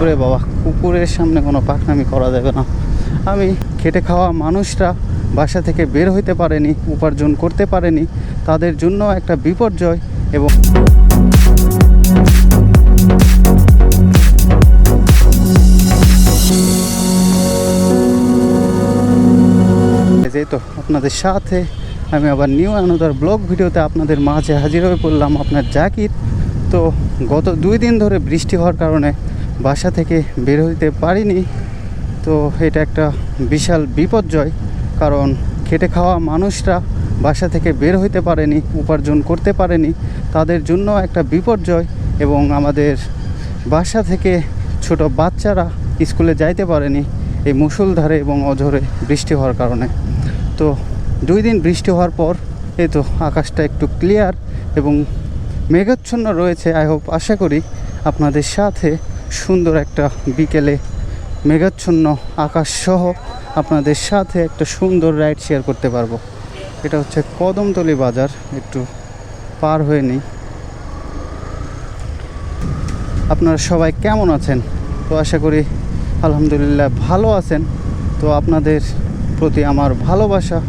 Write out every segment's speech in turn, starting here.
ওরে বাবা, কুকুরের সামনে কোনো পাকনামি করা যাবে না। আমি খেটে খাওয়া মানুষরা বাসা থেকে বের হইতে পারেনি, উপার্জন করতে পারেনি। তাদের জন্য একটা বিপর্যয় এবং তো আপনাদের সাথে আমি আবার নিউ আনোদার ব্লগ ভিডিওতে আপনাদের মাঝে হাজির হয়ে পড়লাম আপনার জাকির। তো গত দুই দিন ধরে বৃষ্টি হওয়ার কারণে বাসা থেকে বের হইতে পারিনি। তো এটা একটা বিশাল বিপর্যয়, কারণ খেটে খাওয়া মানুষরা বাসা থেকে বের হইতে পারেনি, উপার্জন করতে পারেনি। তাদের জন্য একটা বিপর্যয় এবং আমাদের বাসা থেকে ছোট বাচ্চারা স্কুলে যাইতে পারেনি এই মুষলধারে এবং অঝরে বৃষ্টি হওয়ার কারণে। তো দুই দিন বৃষ্টি হওয়ার পর এই তো আকাশটা একটু ক্লিয়ার এবং মেঘাচ্ছন্ন রয়েছে আই হোপ আশা করি আপনাদের সাথে সুন্দর একটা বিকেলে মেঘাচ্ছন্ন আকাশ সহ আপনাদের সাথে একটা সুন্দর রাইড শেয়ার করতে পারব। এটা হচ্ছে কদমতলি বাজার, একটু পার হয়ে নিই। আপনারা সবাই কেমন আছেন? তো আশা করি আলহামদুলিল্লাহ ভালো আছেন। তো আপনাদের প্রতি আমার ভালোবাসা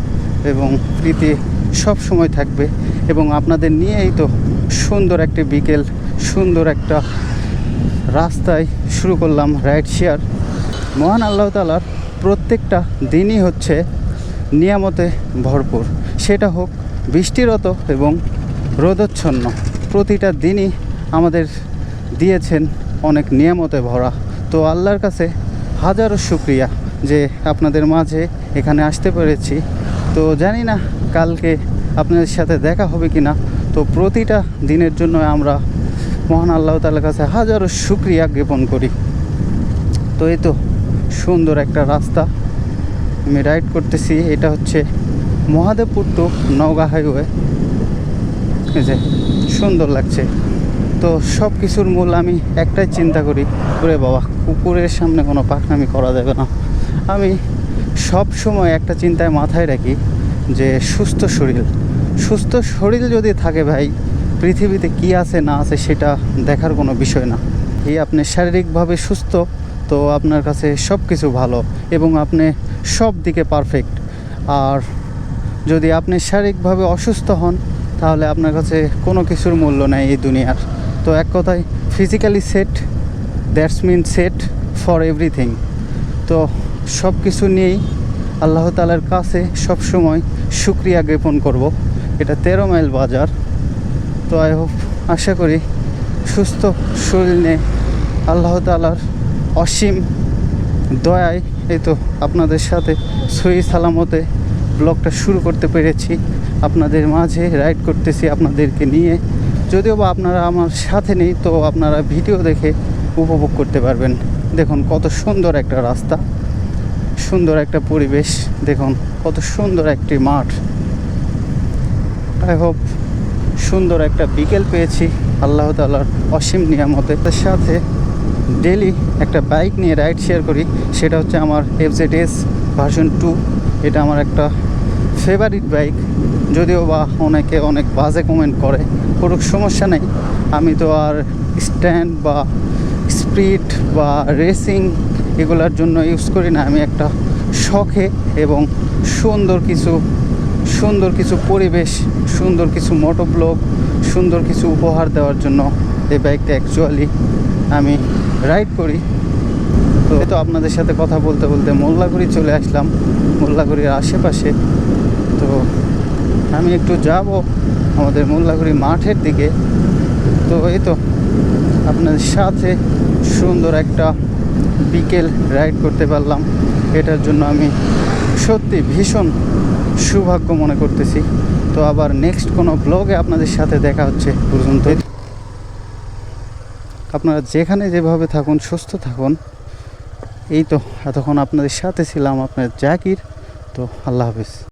এবং প্রীতি সব সময় থাকবে এবং আপনাদের নিয়েই তো সুন্দর একটি বিকেল, সুন্দর একটা রাস্তায় শুরু করলাম রাইড শেয়ার মহান আল্লাহ তালার প্রত্যেকটা দিনই হচ্ছে নিয়ামতে ভরপুর। সেটা হোক বৃষ্টিরত এবং রোদচ্ছন্ন। প্রতিটা দিনই আমাদের দিয়েছেন অনেক নিয়ামতে ভরা। তো আল্লাহর কাছে হাজারো শুক্রিয়া যে আপনাদের মাঝে এখানে আসতে পেরেছি। তো জানি না কালকে আপনাদের সাথে দেখা হবে কি না তো প্রতিটা দিনের জন্য আমরা মহান আল্লাহ তালার কাছে হাজারো শুক্রিয়া জ্ঞাপন করি। তো এই তো সুন্দর একটা রাস্তা আমি রাইড করতেছি। এটা হচ্ছে মহাদেবপুর টু নওগাঁ হাইওয়ে যে, সুন্দর লাগছে। তো সব কিছুর মূল আমি একটাই চিন্তা করি, ওরে বাবা কুকুরের সামনে কোনো পাকনামি করা যাবে না। আমি সব সময় একটা চিন্তায় মাথায় রাখি যে, সুস্থ শরীর। সুস্থ শরীর যদি থাকে ভাই পৃথিবীতে কি আছে, না আছে সেটা দেখার কোনো বিষয় না। এই আপনি শারীরিকভাবে সুস্থ, তো আপনার কাছে সব কিছু ভালো এবং আপনি সব দিকে পারফেক্ট আর যদি আপনি শারীরিকভাবে অসুস্থ হন, তাহলে আপনার কাছে কোনো কিছুর মূল্য নেই এই দুনিয়ার। তো এক কথায় physically set that's mean set for everything তো সব কিছু নিয়েই আল্লাহ তালার কাছে সব সময় সুক্রিয়া জ্ঞাপন করব। এটা তেরো মাইল বাজার। তো আই হোপ, আশা করি সুস্থ শরীর নিয়ে আল্লাহ তালার অসীম দয়ায় এই তো আপনাদের সাথে সহি সালামতে ব্লগটা শুরু করতে পেরেছি। আপনাদের মাঝে রাইড করতেছি আপনাদেরকে নিয়ে। যদিও বা আপনারা আমার সাথে নেই, তো আপনারা ভিডিও দেখে উপভোগ করতে পারবেন। দেখুন কত সুন্দর একটা রাস্তা, সুন্দর একটা পরিবেশ, দেখুন কত সুন্দর একটি মাঠ। আই হোপ সুন্দর একটা বিকেল পেয়েছি আল্লাহ তালার অসীম নিয়ামতের সাথে ডেলি একটা বাইক নিয়ে রাইড শেয়ার করি, সেটা হচ্ছে আমার এফজেড এস ভার্সন টু এটা আমার একটা ফেভারিট বাইক যদিও বা অনেকে অনেক বাজে কমেন্ট করে কোনো সমস্যা নেই। আমি তো আর স্ট্যান্ড বা স্পিড বা রেসিং এগুলোর জন্য ইউজ করি না। আমি একটা শখে এবং সুন্দর কিছু সুন্দর কিছু পরিবেশ, সুন্দর কিছু মোটো ব্লগ সুন্দর কিছু উপহার দেওয়ার জন্য এই বাইকটা অ্যাকচুয়ালি আমি রাইড করি। তো তো আপনাদের সাথে কথা বলতে বলতে মোল্লাগুড়ি চলে আসলাম, মোল্লাগুড়ির আশেপাশে। তো আমি একটু যাব আমাদের মোল্লাগুড়ি মাঠের দিকে। তো এই তো আপনাদের সাথে সুন্দর একটা বিকেল রাইড করতে পারলাম। এটার জন্য আমি সত্যি ভীষণ সৌভাগ্য মনে করতেছি। তো আবার নেক্সট কোনো ব্লগে আপনাদের সাথে দেখা হচ্ছে। পর্যন্ত আপনারা যেখানে যেভাবে থাকুন, সুস্থ থাকুন। এই তো, এতক্ষণ আপনাদের সাথে ছিলাম আপনার জাকির। তো আল্লাহ হাফিজ।